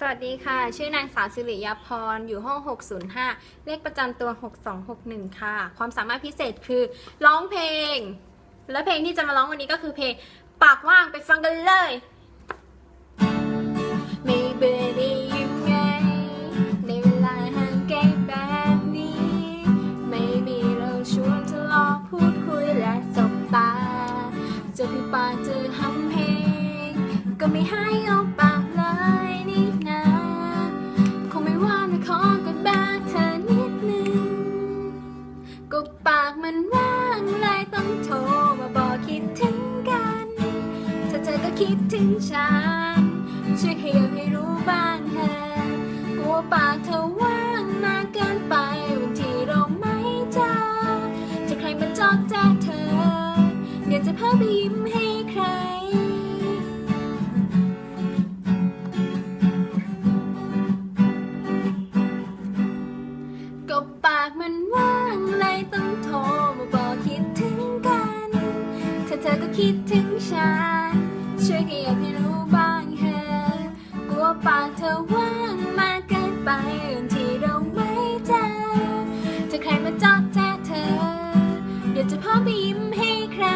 สวัสดีค่ะ ชื่อนางสาวสิริยาพร อยู่ห้อง 605 เลขประจำตัว 6261 ค่ะ ความสามารถพิเศษคือร้องเพลง และเพลงที่จะมาร้องวันนี้ก็คือเพลง ปากว่างไปฟังกันเลย ไม่เบื่อได้ยังไงในเวลาห่างไกลแบบนี้ ไม่มีเราชวนทะเลาะพูดคุยและสบตา จะพี่ปากจะทำเพลง ก็ไม่ให้อาย ก็ปากมันว่างเลยต้องโทรมาบอกคิดถึงกัน ถ้าเธอก็คิดถึงฉัน ช่วยขยับให้รู้บ้างเถอะกลัวปากเธอว่างมากเกินไปวันที่เราไม่เจอจะใครมาจอกแจ๊เธอ เดี๋ยวจะเพิ่มไปยิ้มให้ใคร คิดถึงฉัน ช่วยขยับให้รู้บ้างเถอะกลัวปากเธอว่างมากเกินไปอื่นที่เราไม่เจอจะใครมาจอกแจ้เธอ เดี๋ยวจะพร้อมไปยิ้มให้ใคร